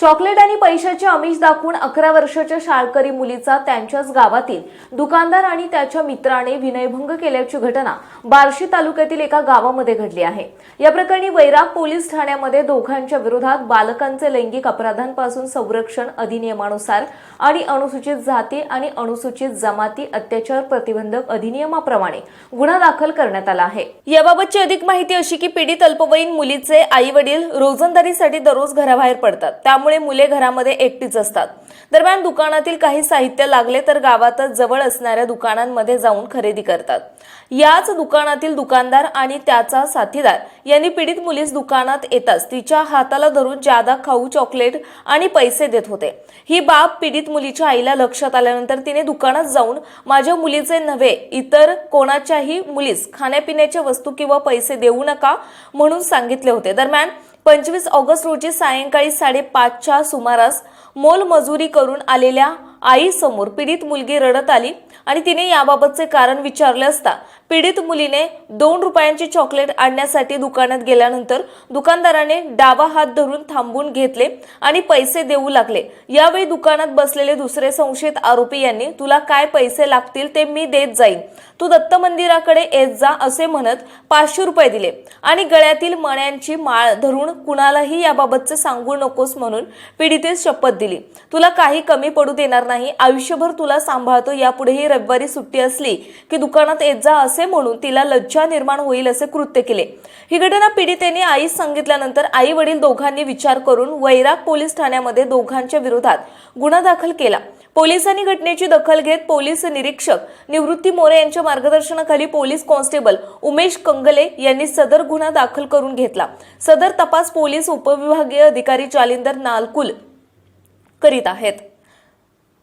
Chocolate आणि पैशाचे आमिष दाखवून अकरा वर्षाच्या शाळकरी मुलीचा त्यांच्याच गावातील दुकानदार आणि त्याच्या मित्राने विनयभंग केल्याची घटना बार्शी तालुक्यातील एका गावामध्ये घडली आहे. या प्रकरणी वैराग पोलीस ठाण्यामध्ये दोघांच्या विरोधात बालकांचे लैंगिक अपराधांपासून संरक्षण अधिनियमानुसार आणि अनुसूचित जाती आणि अनुसूचित जमाती अत्याचार प्रतिबंधक अधिनियमाप्रमाणे गुन्हा दाखल करण्यात आला आहे. याबाबतची अधिक माहिती अशी की पीडित अल्पवयीन मुलीचे आई वडील रोजंदारीसाठी दररोज घराबाहेर पडतात. त्यामुळे त्यामुळे मुले घरामध्ये एकटीच असतात. दरम्यान दुकानातील काही साहित्य लागले तर गावातच जवळ असणाऱ्या दुकानांमध्ये जाऊन खरेदी करतात. याच दुकानातील दुकानदार आणि त्याचा साथीदार यांनी पीडित मुलीस दुकानात येताच तिच्या हाताला धरून जादा खाऊ चॉकलेट आणि पैसे देत होते. ही बाब पीडित मुलीच्या आईला लक्षात आल्यानंतर तिने दुकानात जाऊन माझ्या मुलीचे नव्हे इतर कोणाच्याही मुलीस खाण्यापिण्याच्या वस्तू किंवा पैसे देऊ नका म्हणून सांगितले होते. दरम्यान पंचवीस ऑगस्ट रोजी सायंकाळी साडेपाचच्या सुमारास मोलमजुरी करून आलेल्या आईसमोर पीडित मुलगी रडत आली आणि तिने याबाबतचे कारण विचारले असता पीडित मुलीने दोन रुपयांचे चॉकलेट आणण्यासाठी दुकानात गेल्यानंतर दुकानदाराने डावा हात धरून थांबून घेतले आणि पैसे देऊ लागले. यावेळी दुकानात बसलेले दुसरे संशयित आरोपी यांनी तुला काय पैसे लागतील ते मी देत जाईन. तू दत्त मंदिराकडे येत जा असे म्हणत पाचशे रुपये दिले आणि गळ्यातील मण्यांची माळ धरून कुणालाही याबाबतचे सांगू नकोस म्हणून पीडितेस शपथ दिली. तुला काही कमी पडू देणार नाही आयुष्यभर तुला सांभाळतो यापुढेही रविवारी सुट्टी असली की दुकानात येत जा असे म्हणून तिला लज्जा निर्माण होईल असे कृत्य केले. ही घटना पीडितेने आईस सांगितल्यानंतर आई वडील दोघांनी विचार करून वैराग पोलीस ठाण्यामध्ये दोघांच्या विरोधात गुन्हा दाखल केला. पोलिसांनी घटनेची दखल घेत पोलीस निरीक्षक निवृत्ती मोरे यांच्या मार्गदर्शनाखाली पोलीस कॉन्स्टेबल उमेश कंगले यांनी सदर गुन्हा दाखल करून घेतला. सदर तपास पोलीस उपविभागीय अधिकारी जालिंदर नालकुल करीत आहेत.